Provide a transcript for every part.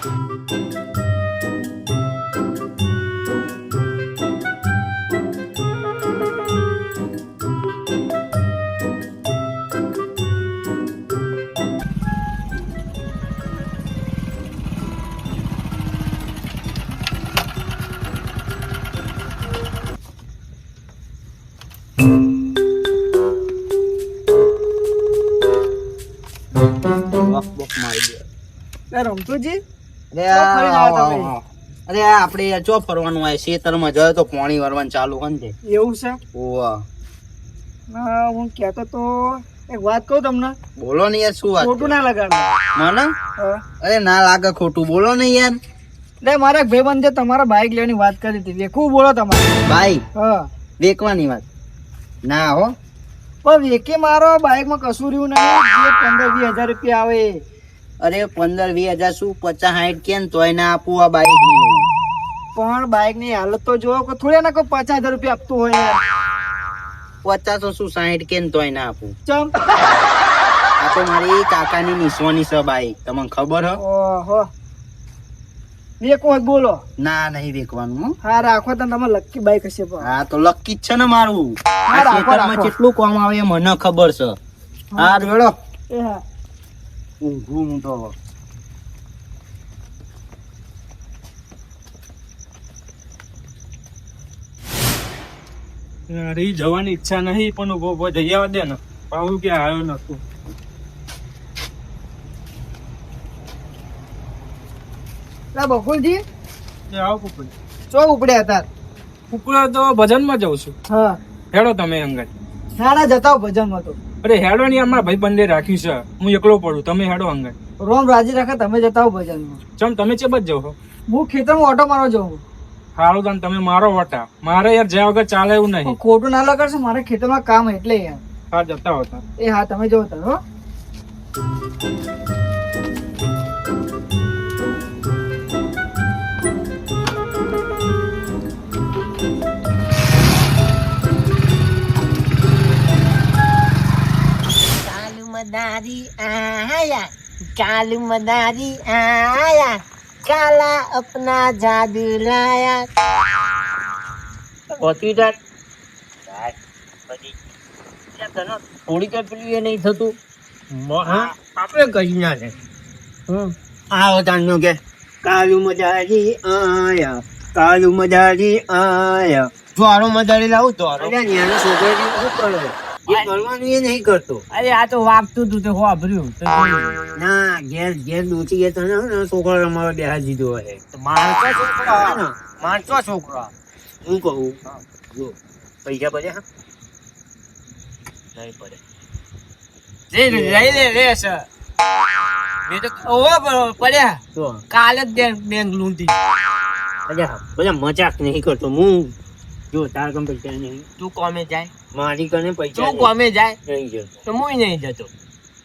Work work મારી દે. લે રમતુજી અરે. અરે આપણે ચો ફરવાનું હોય ખેતરમાં જાય તો પાણી વરવાનું ચાલુ હોય ને એવું છે? ઓવા. ના હું કહેતો તો એક વાત કહું તમને? બોલો ને યાર શું વાત ખોટું ના લગાડો. મને અરે ના લાગે ખોટું બોલો ને યાર. લે મારા ભાઈબંધ છે તમારા બાઈક લેવાની વાત કરી હતી. વેખવું બોલો તમારે. ભાઈ હા. વેકવાની વાત. ના હો. પણ વેકે મારો બાઇકમાં કશું રહ્યું નહીં. પંદર વીસ હજાર રૂપિયા આવે. અરે પંદર વીસ હજાર શું પચાસ સાઠ કે તોય ના આપું આ બાઈક પણ બાઈકની હાલત તો જોવો કે થોડી ના કોઈ પચાસ હજાર રૂપિયા આપતું હોય પચાસો શું સાઠ કેમ તોય ના આપું? ચમ. આ તો મારી કાકાની નિસવાની છે બાઈક. તમને ખબર હો? ઓહો. વેકો બોલો. ના નહીં વેકવાનું હા. રાખો તો તમારે લક્કી બાઈક હશે હા તો લકી જ છે ને મારું. આ ખેતરમાં કેટલું કામ આવે મને ખબર છે. હા રેડો એ હા. ઊંઘું હું તો અરે જવાની ઈચ્છા નહીં પણ ઊભો ઊભો જઈ આવવા દે ને. પાવું કે આવ્યો નતું લા બકુલજી આવો કુકડી ચો ઉપડ્યા હતા કુકડા તો ભજનમાં જઉં છું. હા. હેડો તમે અંગત. સાડા જતા ભજનમાં તો. અરે હેડો ની અમારા ભાઈ બંને રાખ્યું છે. હું એકલો પડું તમે હેડો અંગે રોમ રાજી રાખે તમે જતા હો ભજન ચમ તમે ચેબત જાઓ જવો હું ખેતરમાં ઓટો મારો જાઉં સારું તાન તમે મારો ઓટા મારે યાર જ્યાં વગર ચાલે એવું નહીં. ખોટું ના લગાડશો મારે ખેતરમાં કામ એટલે યાર. હા જતા હોતા એ હા તમે જો તાર હો. મદારી આયા કાલ મદારી આયા કાલા અપના જાદુ લાયા. પહોંચી જા. જાય. પછી ત્યાં તને થોડી વાર પેલું એ નહીં થતું. આપણે કહી ના છે આવો તાનનો કે કાલુ મજારી આયા કાલુ મજારી આયા. દ્વારો મજારી લાવું દ્વારો. છોકરો એ કરવાનું એ નહીં કરતો. અરે આ તો વાગતું તું તો વાપર્યું ના ઘેર ઘેર દૂચી ગયા તને છોકરો અમારો બેહા દીધો હોય માણસો છોકરા. માણસો છોકરા. હું કહું? જો. પૈસા પડે હા? નહીં પડે. લઈ લે લઈ લે લે સર. તો ઓહો પ- કાલે જ બેંક બેંક લૂંટી બધા મજાક નહીં કરતો. હું? જો તાર કમ્પ્યુટર નહીં. તું કોમે જાય? મારી કને પૈસા તું કોમે જાય નહીં જતો તો હું નહીં જતો.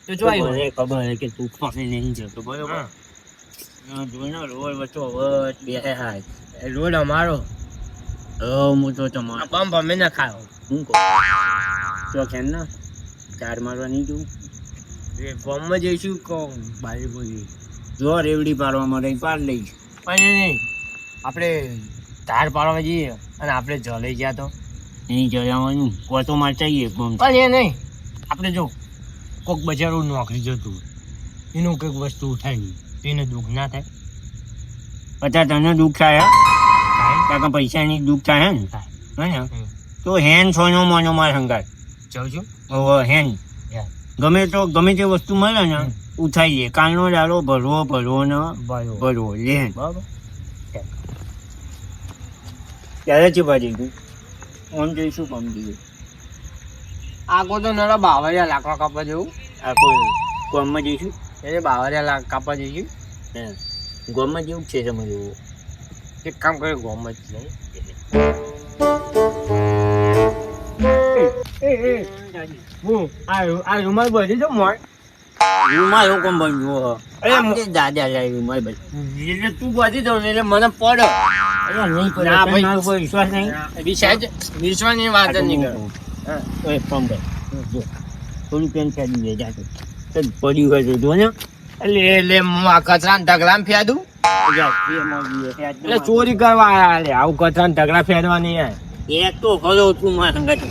તો જોઈ મને ખબર છે કે તું કોમે નહીં જતો બરોબર? જોઈને રોડ વચ્ચો વચ બે હાય. એ રોડ અમારો. હું તો તમારો. બમ અમે ના ખાયો. હું કહું? તો કેમ ના? ચાર મારવા નહીં જવું? એ ફોર્મમાં જઈશું કહું? બારી બોલી. જો રેવડી પાડવા માટે પાર પાડ લઈશ. પણ નહીં. આપણે ધાર પાડવા જઈએ અને આપણે જલાઈ ગયા તો. નહીં જવાનું કોતો માર ચાહીએ પણ એ નહીં. આપણે જો કોક બજારો નોકરી જતું એનું કંઈક વસ્તુ ઉઠાવી એને દુઃખ ના થાય. પચાસ તને દુઃખ થાય? કાકા પૈસાની દુઃખ થાય ને? થાય. હે તો હેન સોનો મોનો માર હંગાર જાઉં છું. હેન. ગમે તો ગમે તે વસ્તુ મળે ને હમ. ઉઠાઈએ. કાલનો ડાળો ભરવો ભરવો ને ભરવો. લેન બરાબર. ત્યારે ચીપા જઈશું ઓમ જઈશું પામ દીધું. આગો તો નરા બાવરિયા લાકડા કાપવા જેવું. આ કોઈ ગોમમાં જઈશું? એટલે બાવરિયા લાક કાપવા જઈશું. હે ગોમમાં જેવું છે સમજવું એક કામ કરે ગોમ જ નહીં. હું આ રૂમાલ બધી તો મોય. રૂમાલ હુકમ બન્યો અરે દાદા લાવી રૂમાલ ભાઈ એટલે તું બધી દઉં એટલે મને પડ. અરે નહીં ના ભાઈ. કોઈ વિશ્વાસ નહીં. વિશ્વાસ વિશ્વાસની વાત નહીં કરો. હા, તો ભાઈ જો, થોડું પેન ફેરી દે જાતે. પડ્યું હોય તો જો ને. એટલે એટલે હું આ કચરા ઢગલામ ફેદું? એટલે ચોરી કરવા આવું કચરા ને ઢગલા ફેરવા નહીં આયા. એક તો ખરો તું મારા સંગાતે.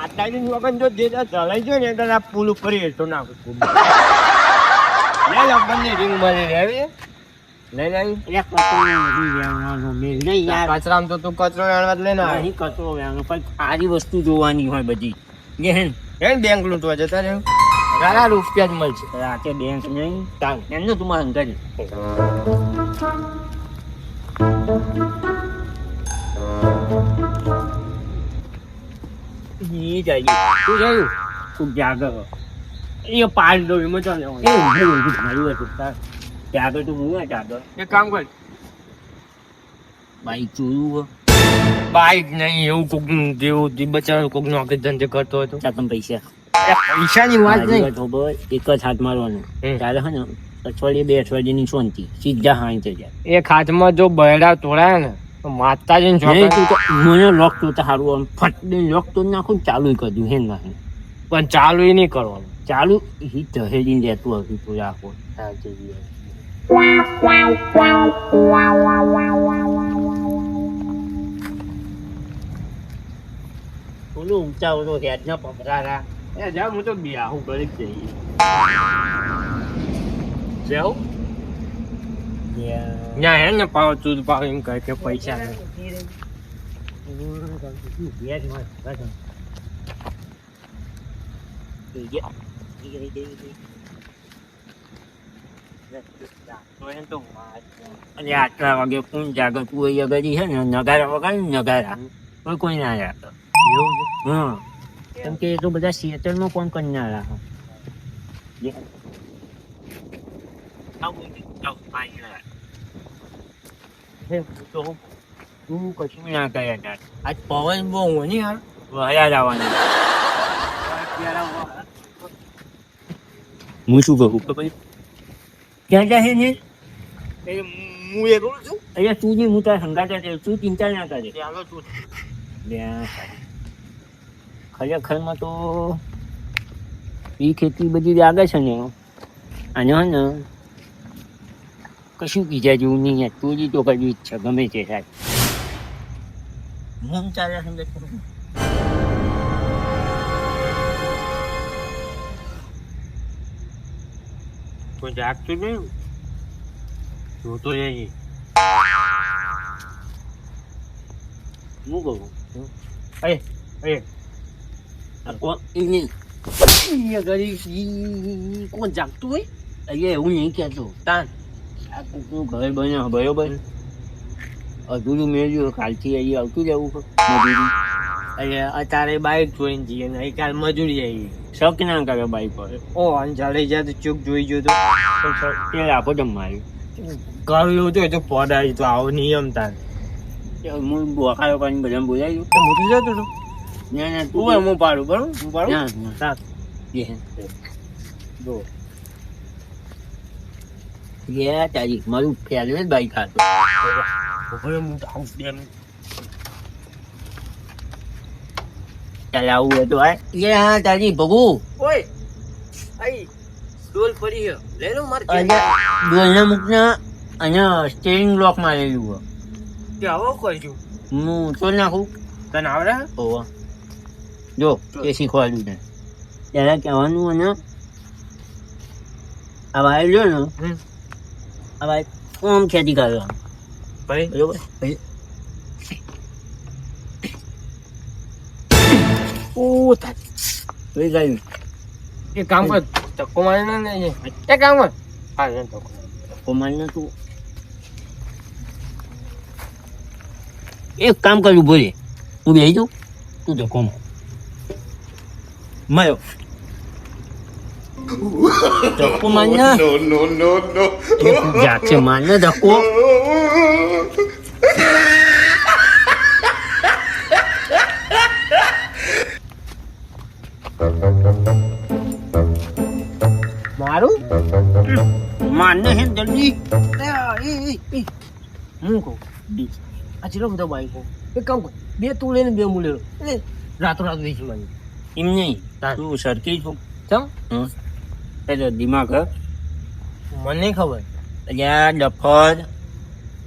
માતાજી વગર જો જે ચલાઈ ગયો ને એટલે આ પુલ ઉપર હેઠો નાખું. લઈ યાર. કચરામાં તો તું કચરો વેણવા જ લઈને. નહીં કચરો વેણવાનો પણ સારી વસ્તુ જોવાની હોય બધી. જે હે ને, એને બેંક લૂંટવા જતા રહ્યો ઘણા રૂપિયા જ મળશે. રાતે બેંક નહીં. એમને તું મારા ઈ જાય શું થયું તું જાગર એ પાડ દો એમાં ચાલે એ ઊંધું ઊંધું માર્યું હતું તાર. જાગર તું હું જાગર એક કામ કર બાઈક જોયું બાઈક નહીં એવું કોક જેવું જે બચારો કોક નોકરી ધંધે કરતો હતો ચાલ તમે પૈસા પૈસાની વાત નહીં ખબર એક જ હાથ મારવાનો. ત્યારે હે ને અઠવાડિયે બે અઠવાડિયાની શાંતિ સીધા હાઈ થઈ જાય એક હાથમાં જો બૈડા તોડાય ને માતાજી મને લોક તો સારું આમ ફટ દઈને લોક તો નાખું ચાલુ કર્યું હે ના પણ ચાલુ એ નહીં કરવાનું. ચાલુ હી ને રહેતું હતું તું રાખો ઓલું ઊંચા ઓલો હેડ ના પકડારા એ જા હું તો બિયાહું કરી જ જઈએ જાઉં? ત્યાં હે ને પાવ ચૂદ પાવ એમ કહે કે પૈસા અને આટલા વાગે કોણ જાગર તું એ આગળ છે ને નગારા વગાડે નગારા. કોઈ કોઈ ના છે? હા. કેમ કે એ તો બધા સિએટલમાં કોણ કરનારા આવું આવું પાણી. હે, તો તું કશું ના કરે તાર. આજ પવન બહુ હોય ને યાર વયા જવાની હું શું કહું છે? ક્યાં જાય ને હું એ કરું છું અહીંયા તું નહીં હું તારા હંગાતે છે. તું ચિંતા ના કરે ચાલો તું ખરેખરમાં તો એ ખેતી બધી લાગે છે ને હે ને કશું કીધા જેવું નહીં યાર. ચોરી તો કરવી છે ગમે તે થાય. હું ચાલ્યા સમજે કોઈ જાગતું નહીં? જોતો જઈએ હું કહું? અરે અરે. આ કોણ? જાગતું હોય? અહીંયા એવું નહીં કહેતો. તાન આ કોકનું ઘર બન્યો. બરોબર અધૂરું મેળ્યું કાલથી અહીંયા આવતું જવું મજૂરી. અત્યારે બાઈક જોઈને જઈએ ને અહીં કાલ મજૂરી આવી. શક ના કરે બાઈક પર. ઓ અને જાડે જાય તો ચૂક જોઈ ગયો તો. એ રાખો જમવાનું કરું એવું તો એ તો પડાય તો આવો નિયમ તાર. હું બોખાયો કરીને બધા બોલાવી તો મોટું જતો હતું ના ના તું હું પાડું બરોબર? હું પાડું? ના ના. જો. યા તારી મારું જ બાઈક હતું હવે હું તો આવું બે મિનિટ. ચાલ આવું હતું આ એ હા તારી ભગુ ઓય આઈ ડોલ પડી છે લઈ લો માર અહીંયા ડોલના મુખના અહીંયા સ્ટેરિંગ લોક મારેલું હોય. કે આવો કરજો હું ચોલ નાખું. તને આવડે? ઓવા જો એ શીખવાડ્યું ને ત્યારે કહેવાનું અને આ વાયર લ્યો ને આ વાયર આમ ખેતી કરવાનું ભાઈ? બરોબર? ભાઈ? ઓ જોઈ ગયું. એક કામ કર ધક્કો મારી ના એ કામ કર. હા એ ધક્કો કોમાલને તું એક કામ કર્યું ભોરે તું બેસી જાઉં તું તો કોમ મયો. ધક્કો મારને no, no, no, no. જાગશે મારને ધક્કો મારું મારને હે જલ્દી હું કહું આ ચેટલો બધો બાઈકો એક કામ કર બે તું લઈને બે હું એટલે રાતો રાત વેચી મારી એમ નહીં તારું સરખી છું ચમ હં છે દિમાગ મને ખબર. અલ્યા ડફર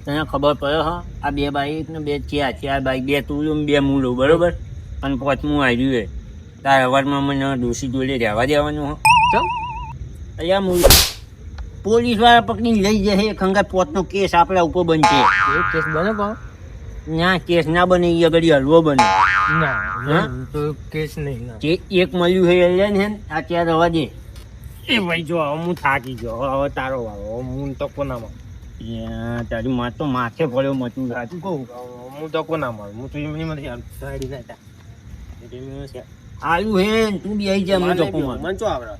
તને ખબર પડે હા. આ બે બાઈક ને બે ચાર ચાર બાઈક બે તું બે મૂલું બરોબર? અને પાંચમું આવ્યું એ તાર અવારમાં મને ડોસી જોડે રહેવા દેવાનું હો. ચમ અલ્યા મૂળ પોલીસવાળા પકડી લઈ જશે ખંગા પોતનો કેસ આપણા ઉપર બનશે. કેસ બને પણ ના કેસ ના બને એ આગળ હલવો બને. ના હા? તો કેસ નહીં એક મળ્યું છે એ લે ને આ ચાર રવા દે. એ ભાઈ જો હવે હું થાકી ગયો. હવે તારો હવે હું તો કોનામાં તારી માં તો માથે પડ્યો મચું સાચું કહું? હું તો કોનામાં હું તો એમની મને સાઈડ ના આવ્યું હે તું બી આવી જા મને તો કોમાં મને શું આવડે?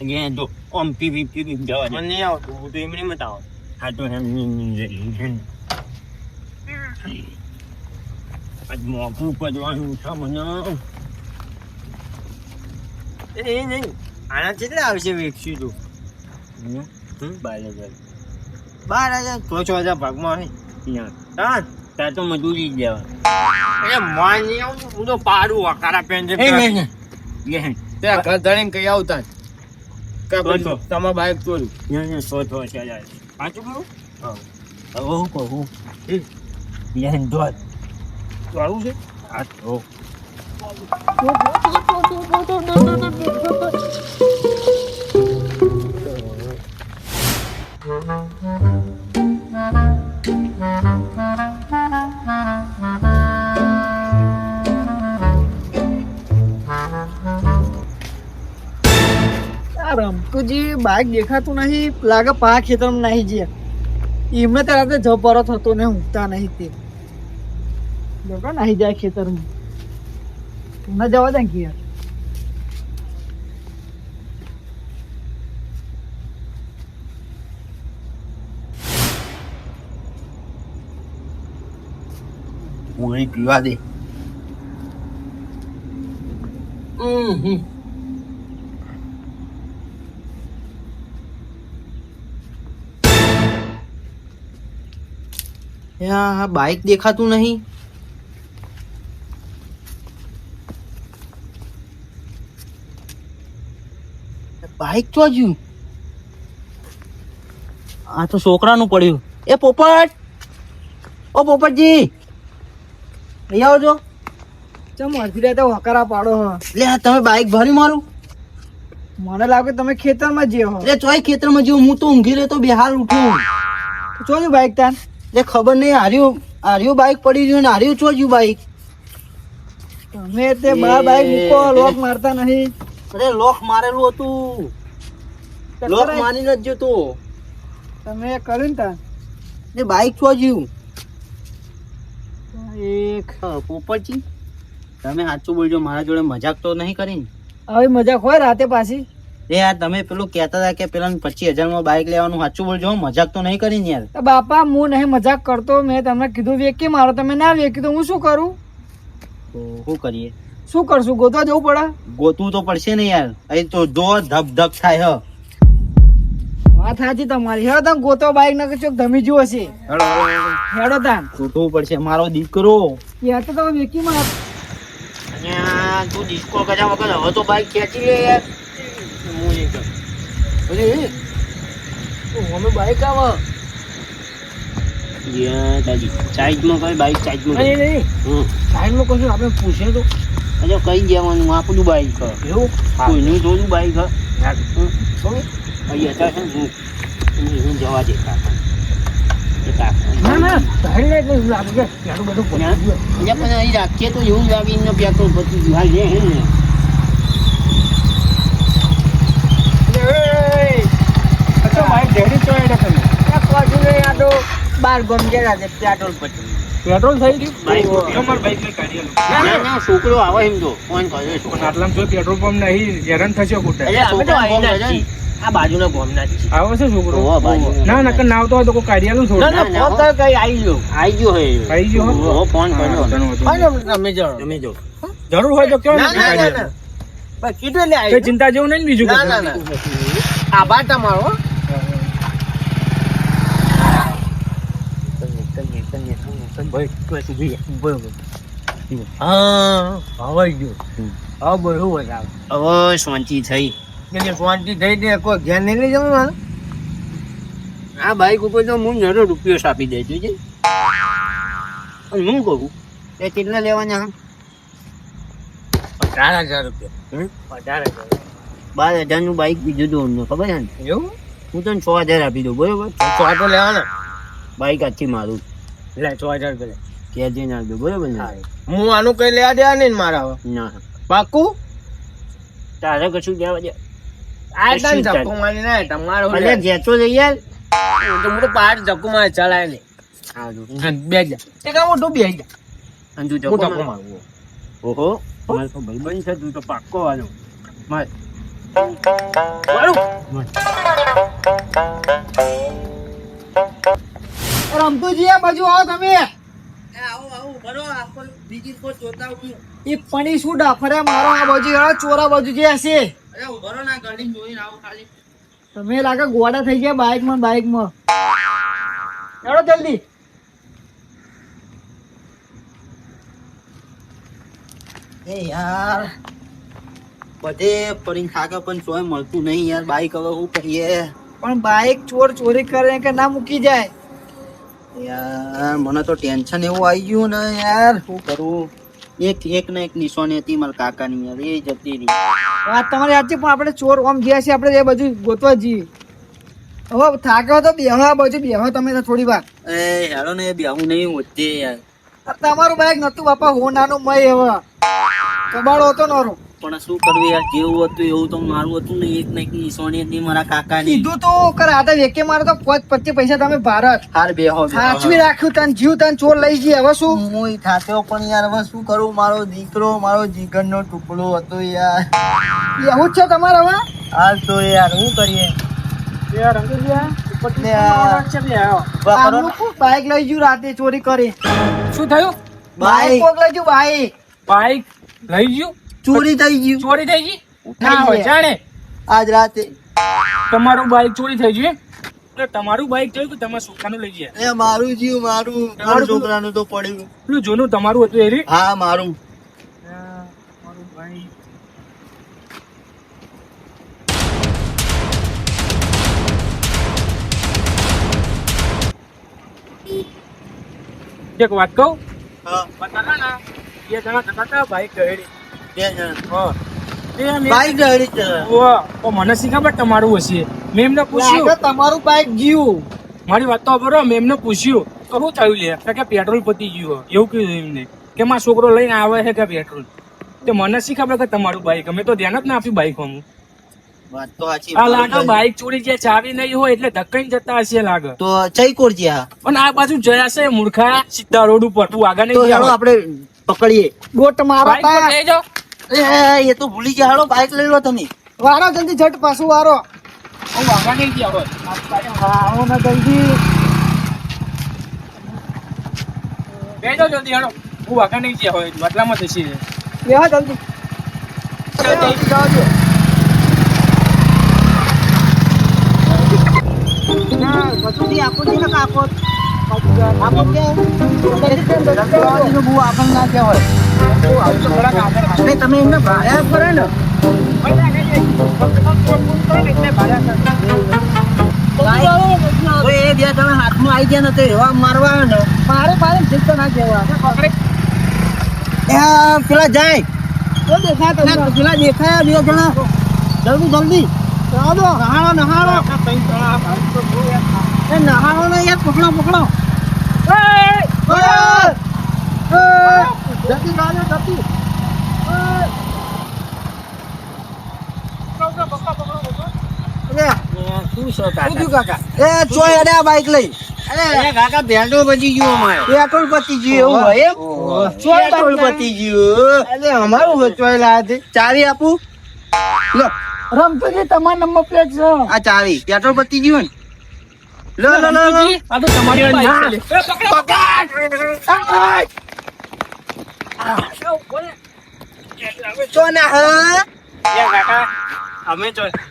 અહીંયા જો આમ પીવી પીવી જવા મને નહીં આવતું હું તો એમની મત આવું હા તો એમ ની ની જઈ હે ને. આજ મોંઘું કરવાનું છે મને. એ નહીં. આના કેટલા આવશે વેચશું તું? બાર હજાર. બાર હજાર તો છ હજાર ભાગમાં હે ત્યાં. હા ત્યાં તો મજૂરી જ જવા એ માની નહીં આવું હું તો પાડું વકારા પેન. ત્યાં ઘર ધણીને કઈ આવતા કે તો ભાઈ તમારા બાઈક ચોર્યું સો છો હજાર સાચું કહું હા હું કહું હે ને, દોડ. ચોરવું છે આ તો. આ જે બાઈક દેખાતું નહીં લાગે પા ખેતરમાં નહીં જે. એમને તો રાતે જપરો થતો ને ઊંઘતા નહીં તે. લોકો નહીં જાય ખેતરમાં. ન જવા દે ઘેર. પીવા દે. હમ, હમ. આ બાઈક દેખાતું નહીં. બાઈક તો હજુ આ તો છોકરાનું પડ્યું. એ પોપટ! ઓ પોપટજી! લઈ આવજો ચમ અડધી રાતે હકારા પાડો હો. એટલે તમે બાઈક ભરી મારું. મને લાગે તમે ખેતરમાં જે હો. એટલે ચોય ખેતરમાં જેવું હું તો ઊંઘી રહેતો તો ઉઠું. ચોજુ બાઈક તાન. એટલે ખબર નહીં હાર્યું હાર્યું બાઈક પડી રહ્યું ને હાર્યું ચોજ્યું બાઈક તમે તે બા બાઈક મૂકો લોક મારતા નહીં. અરે લોક મારેલું હતું. લોક માની ન જતો તમે કર્યું ને તાન એ બાઈક ચોજ્યું એક પોપટજી તમે સાચું બોલજો મારા જોડે મજાક તો નહીં કરી હવે મજાક હોય રાતે પાછી? એ યાર તમે પેલું કહેતા હતા કે પેલા પચીસ હજારમાં બાઈક લેવાનું સાચું બોલજો હો, મજાક તો નહીં કરી યાર. બાપા હું નહીં મજાક કરતો મેં તમને કીધું વેકી મારો તમે ના વેકી તો હું શું કરું? શું કરીએ? શું કરશું ગોતવા જવું પડે? ગોતવું તો પડશે ને યાર. અહીં તો જો ધબ ધબ થાય હ. વાત સાચી તમારી. હેડો તમે ગોતો બાઈક ના ચોક ધમી જુઓ છે. હેડો તાન. છૂટવું પડશે મારો દીકરો. યાર તો તમે વેકી માર. તું ડિસ્કો કર્યા વગર હવે તો બાઈક ખેંચી લે યાર. હું નહીં કરું. બાઈક આવે યા સાઈડમાં કઈ બાઈક કઈ. નહીં નહીં હમ. સાઈડમાં કશું આપણે પૂછે તો અરે કઈ જવાનું આપણું બાઈક. એવું કોઈનું જોયું બાઈક હ. હમ. બરોબર? અહીં હતા છે ને હું જવા દે કાકા રાખીએ તો એવું લાગીને પેટ્રોલ બધું પડી ત્યાં- તો ને બાર ગમ છે પેટ્રોલ પછી. પેટ્રોલ થઈ ગયું? ના ના છોકરો આવે એમ તો. ફોન કર્યો છોકરો. આટલામાં જો પેટ્રોલ પંપ નહીં હેરાન થશે ખોટા. અરે અમે તો છોકરા આવીને ફોન જ કરે આ બાજુના ગામના છે. આવે છે છોકરો? ઓહો, ના ના આવતો હોય તો કોઈ ના ના ફોન કઈ આવી ગયો. આવી ગયો હે. આઈ ગયો? ફોન કર્યો. તમે જાણો તમે જો જરૂર હોય તો કયો ના ના કીધું એટલે ચિંતા જેવું નહીં ને બીજું આભાર કશું. ના પછી આભાર તમારો હો. હવાઈ ગયું હા બરોબર હવે શાંતિ થઈ. એટલે શાંતિ થઈ ને કોઈ ઘેર નહીં લઈ જવાનું આ બાઈક ઉપર તો હું નરો રૂપિયો આપી દેજો છે હું કહું એ કેટલા લેવાના? અઢાર હજાર રૂપિયા? અઢાર હજાર. બાર હજારનું બાઈક બીજું દઉં અમને ખબર છે ને? એવું? હું તને છ હજાર આપી દઉં બરોબર? છ તો લેવાના. બાઈક આથી મારું. લે છ હજાર રૂપિયા કેજે ના દઉં બરોબર ને? હું. આનું કઈ લેવા દેવા નહીં મારા ના. પાકું? તારે કશું દેવા દે. આ તને ધક્કો મારી ના તમારો અલે ઘેતો જઈ યાર તો મોટો પહાડ ધક્કો મારે ચલાય ને સારું બે જા. એ કામ બે જા. અને તું ધક્કો ધક્કો મારું. ઓહો મારે તો ભાઈબંધ છે તું તો પાક્કો વાલો માર. રમતુજી બાજુ આવો તમે. એ પણી શું ડાફરે મારો આ બાજુ ચોરા બાજુ જે હશે. તમે લાગે ગોડા થઈ ગયા બાઇકમાં બાઇકમાં હેડો જલ્દી. એ યાર બધે પડીને ખાકે પણ ચોય મળતું નહીં યાર બાઈક હવે શું કરીએ? પણ બાઇક ચોર ચોરી કરે કે ના મૂકી જાય? યાર મને તો ટેન્શન એવું આવી ગયું ને યાર શું કરું? એક એક ને એક નિશાની હતી મારા કાકાની યાર એ જતી રહી. વાત તમારી સાચી પણ આપણે ચોર ઓમ ગયા છે આપણે એ બાજુ ગોતવા જઈએ. હવે થાક્યો તો બેહો આ બાજુ બેહો તમે તો થોડી વાર. એ હેડો ને બેહું નહીં હોતે યાર. તમારું બાઈક નતું બાપા હો નાનું મય હવે. કબાડો હતો નરો પણ શું કરવું યાર જેવું હતું એવું તો મારું હતું ને એક ને એક નિશાની હતી મારા કાકાની. કીધું તો કર આ તો વેકે મારે તો પાંચ પચીસ પૈસા તમે ભારત હાર બેહો સાચવી રાખ્યું તને જીવ તને ચોર લઈ જઈએ હવે શું? હું થાક્યો પણ યાર હવે શું કરું? મારો દીકરો મારો જીગરનો ટુકડો હતો યાર. એવું જ છે તમારે હવે? હાલ તો યાર શું કરીએ? યાર બાઇક લઈ ગયું રાતે ચોરી કરી. શું થયું? બાઈક લઈ ગયું બાઈક. બાઈક લઈ ગયું? ચોરી થઈ ગયું. ચોરી થઈ ગઈ? ના હોય જાણે. આજ રાતે. તમારું બાઈક ચોરી થઈ ગયું એટલે તમારું બાઈક જોયું કે તમે સુખાનું લઈ ગયા? એ મારું જીવ મારું. મારું છોકરાનું તો પડ્યું. પેલું જૂનું તમારું હતું એ હા મારું. મારું બાઈક એક વાત કહું? હા. બતાના બે જણા જતા હતા બાઈક ગયેલી બાઈક ગાડી ચલાવે. ઓહ, મને શી ખબર તમારું હશે? મેં એમને પૂછ્યું. તમારું બાઇક ગયું. મારી વાત તો બરો મેં એમને પૂછ્યું તો શું થયું લે? કે પેટ્રોલ પતી ગયું એવું કીધું એમને. કે મારો છોકરો લઈને આવે છે કે પેટ્રોલ તે મને શી ખબર કે તમારું બાઈક? અમે તો ધ્યાન જ ના આપ્યું બાઈક અમુક વાત તો સાચી આ લાગે બાઈક ચોરી જે ચાવી નહીં હોય એટલે ધક્કાઈ જતા હશે લાગે. તો ચૈકોર જ્યા પણ આ બાજુ જયા છે મૂર્ખા. સીધા રોડ ઉપર. તું આગળ નહીં આપણે પકડીએ. ગોટ મારો લઈ જાઓ. એ તો ભૂલી ગયા હાલો બાઇક લઈ લો તમે. વારો જલ્દી ઝટ પાછું વારો. નહીં ગયા હોય. વારો ને જલ્દી બેસી જલ્દી હેડો હું આગળ નહીં ગયા હોય બદલામાં થશે બેહો જલ્દી. હાથમાં આવી ગયા નથી એવા મારવા ને મારે મારે જીત પેલા જાય પેલા દેખાયા બે જણા. જલ્દી જલ્દી. નહાડો નહાડો એ નહાળો ને યાર પકડો પકડો ચોય અડ્યા બાઈક લઈ. અરે કાકા પેટ્રોલ બચી ગયો અમારે. પેટ્રોલ પતી ગયું એવું હોય એમ? પેટ્રોલ પતી ગયું? એટલે અમારું વચવાઈ લાયા ચાવી આપું? લો. રમતુજી તમારો નંબર પ્લેટ છે. આ ચાવી. પેટ્રોલ પતી ગયું ને? લો લો લો આ તો તમારી બાઈક છે. પકડો. ચો ના હા? કાકા. અમે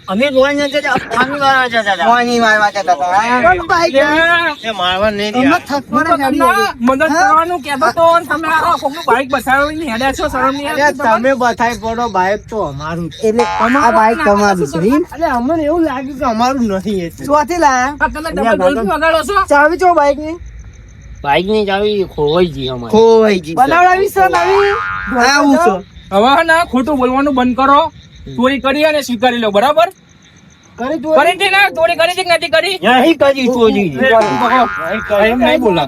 અમે જોવા જતા પાણી વાળવા જતા હતા પાણી વાળવા જતા હતા હા? એ મારવા નહીં તમને થકવાના ગાડી મદદ કરવાનું કહેતો તો તમે આ કોકનું બાઈક બસાવ્યો હેડ્યા છો શરમ નહીં આવતી તમે બતાવી પડો બાઇક તો અમારું એટલે આ બાઇક તમારું છે એટલે અમને એવું લાગ્યું કે અમારું નથી એટલે ચોથી લાયા. તમે ડબલ ઢોલકી વગાડો છો? ચાવી ચો બાઈકની? બાઈકની ચાવી ખોવાઈ ગઈ અમારી. ખોવાઈ ગઈ બનાવડાવી સર નવી આવું? છે. હવે ના ખોટું બોલવાનું બંધ કરો. ચોરી કરી અને સ્વીકારી લો બરાબર? કરી કરી હતી ચોરી કરી હતી નથી કરી? નહીં કરી ચોરી. એમ નહીં બોલા.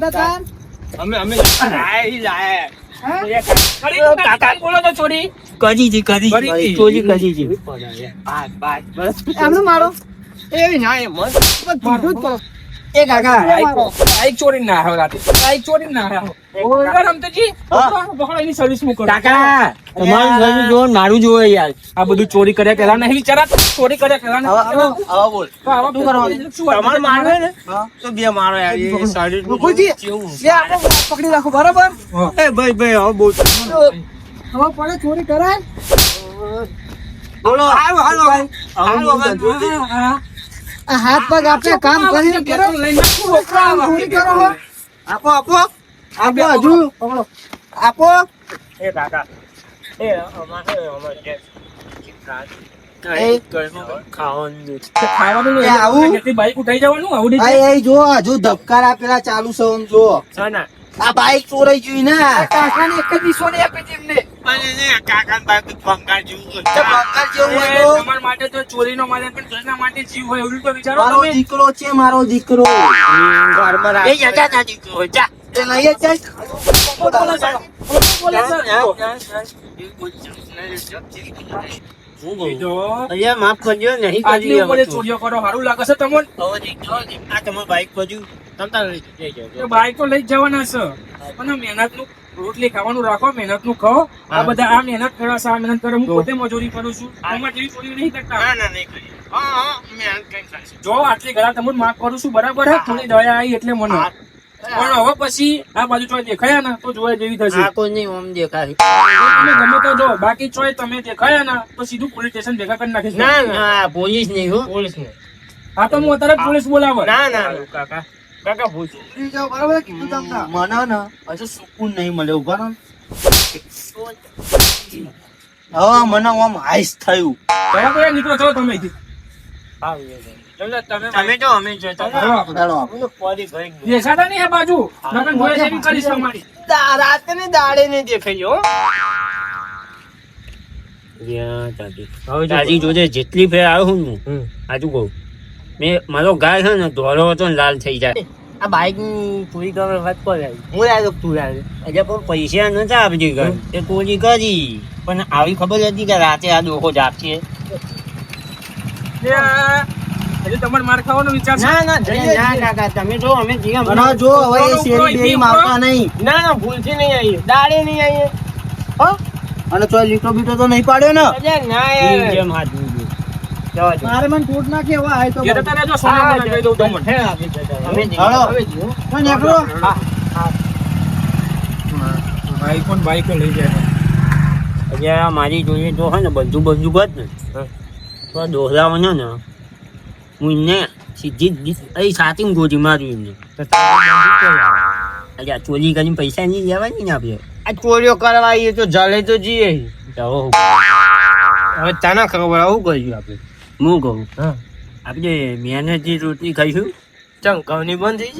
અમે અમે કાકા બોલો તો ચોરી. કરી જી કરી કરી જી. ચોરી કરી જી બાસ બાસ બસ. એમનું મારો. એ ના એ મસ્ત. માથું જ કરો એ કાકા બાઈક ચોરી ના આવ્યો રાતે. બાઈક ચોરી ના આવ્યો રમતજી પકડો એની સર્વિસ મૂકો કાકા તમારું ઘરનું જોવો મારું જોવો યાર. આ બધું ચોરી કર્યા પેલા નહીં વિચારા. ચોરી કર્યા પેલા નહીં હવે હવે હવે બોલ. શું કરવાનું? તમારે મારવે ને? તો બે મારો યાર પકડી. રાખો બરાબર? એ ભાઈ ભાઈ હવે બોલ. હવે પડે ચોરી કરાય? બોલો. હાલો હાલો. હાલો હાથ પગ આપણે કામ કરીને કરો. આપો આપો. આપો હજુ. આપો. એ કાકા. એ અમારે અમારે ખાવાનું દે છે. ખાવાનું એ નહીં. આવું? અહીંયાથી બાઈક ઉઠાઈ જવાનું? આવું નહીં. આ એ જો હજુ ધબકાર આપેલા ચાલુ છે આમ જો. આ બાઈક ચોરાઈ ગયું ને. એક જ આપી એમને. અને ને કાકા બાકી બંગાળ જેવું તે બંગાળ જેવું એ, હોય તો? તમારા માટે તો ચોરીનો માલ પણ ઘરના માટે જીવ હોય એવું તો વિચારો દીકરો છે મારો દીકરો. ઘરમાં એ રાખે. જતા તા દીકરો જા એ લઈ જ જાય બોલો સર. બોલો સર. હું કહું? જો, અહીંયા માફ કરજો નહીં આટલી ઉંમરે ચોરીઓ કરો સારું લાગે છે તમને હવે દીકરો, આ તમારું બાઈક પડ્યું તમ તારે લઈ જજો. બાઈક તો લઈ જવાના છે પણ મહેનતનું રોટલી ખાવાનું રાખો મહેનતનું ખાઓ આ બધા આ મહેનત કરવા આ મહેનત કરે હું. પોતે મજૂરી કરું છું આમાં જેવી ચોરી નહીં કરતા ના ના નહીં કરી હા હા મેં કઈ જો આટલી ગળા તમને માફ કરું છું બરાબર? થોડી દયા આવી એટલે મને પણ હવે પછી આ બાજુ ચોય દેખાયા ને તો જોવા જેવી થશે. આ કોઈ નહીં ઓમ દેખાય. તમે ગમે તો જો બાકી ચોય તમે દેખાયા ને તો સીધું પોલીસ સ્ટેશન ભેગા કરી નાખીશ. ના ના પોલીસ નહીં હો. પોલીસ નહીં. હા તો હું અત્યારે પોલીસ બોલાવો ના ના કાકા. કાકા પૂછ બરાબર કીધું તમને. મને ને પછી સુકૂન નહીં મળે ઊભા હવે મને આમ હાઈસ થયું. બરાબર નીકળો છો તમે અહીંથી. તમે જો તમે બરાબર. ચાલો અમે તો પડી ગઈ. દેખાતા નહીં આ બાજુ? નકર જોડે કરીશ તમારી. રાતે ને દાડે નહીં દેખાઈ હો. તારી જેટલી ફેર આવ્યો હું આજુ કહું. મેં મારો ગાય છે ને ધોળો હતો ને લાલ થઈ જાય. આ બાઈકની પૂરી કરવા વાત પર હું લાગ્યો તું લાગે એટલે પણ પૈસા નતા આપજી ઘર. એ ચોરી કરી? પણ આવી ખબર હતી કે રાતે આ ડોકો જાગશે. એ તમારે માર ખાવાનો વિચાર ના ના જઈએ ના કાકા તમે જો અમે જીવા અને જો હવે એ શેરી બેરી મારતા નહીં. ના ના ભૂલથી નહીં આવીએ. દાડે નહીં આવીએ. હો? અને તો લીટો બીટો તો નહીં પાડ્યો ને? ના યાર જેમ હાથ મૂક્યો. જવા દે. મારે મને તૂટ નાખી હવે આય તો ઘેર જતા રહેજો, સોના મને કહી દઉં તમને. હે, આપી જતા. અમે અમે હાલો. હવે જીવો. પણ બાઈકો ને બાઈકો લઈ જાય. એટલે મારી જોઈએ તો હે ને બધું બધું કર ને તો દોહરાવાનો ને. હું એમને સીધી અહીં સાચી ગોળી માર્યું એમને. આ ચોરી કરીને પૈસા નહીં લેવાની ને આપણે? આ ચોરીઓ કરવા તો જલે તો જઈએ. હવે તને ખબર આવું કહીશું આપણે. હું કહું? હા. આપણે મહેનતની રોટલી ખાઈશું? ચમ ઘઉંની બંધ થઈ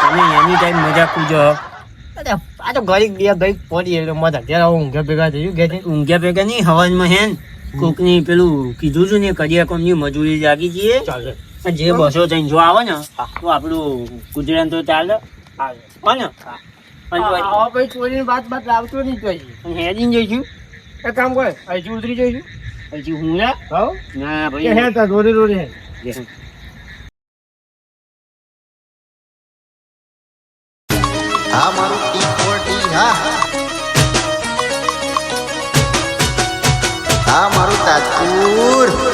તમે એની ટાઈમ મજા પૂજો અરે, આ તો ગરીબ બે ગઈ પડી એટલે મજા. ત્યારે ઊંઘ્યા ભેગા થયું ગયું ઊંઘ્યા ભેગા નહીં હવાનમાં હેન. કોકની પેલું કીધું છું ને કડિયાકોમની મજૂરી લાગી જઈએ જે બસો ત્રણસો આવે ને તો આપણું ગુજરાત તો ચાલે. હો ને? તો પછી ચોરીની વાત બાત લાવતો નહીં જોઈએ હેરીને જઈશું. એક કામ કર હજી ઉતરી જઈશું. હજી હું ના ભાઈ. હે તાર દોરી દોરી હે. હા મારું ટી ફોર્ટી હા. હા મારું તાજપુર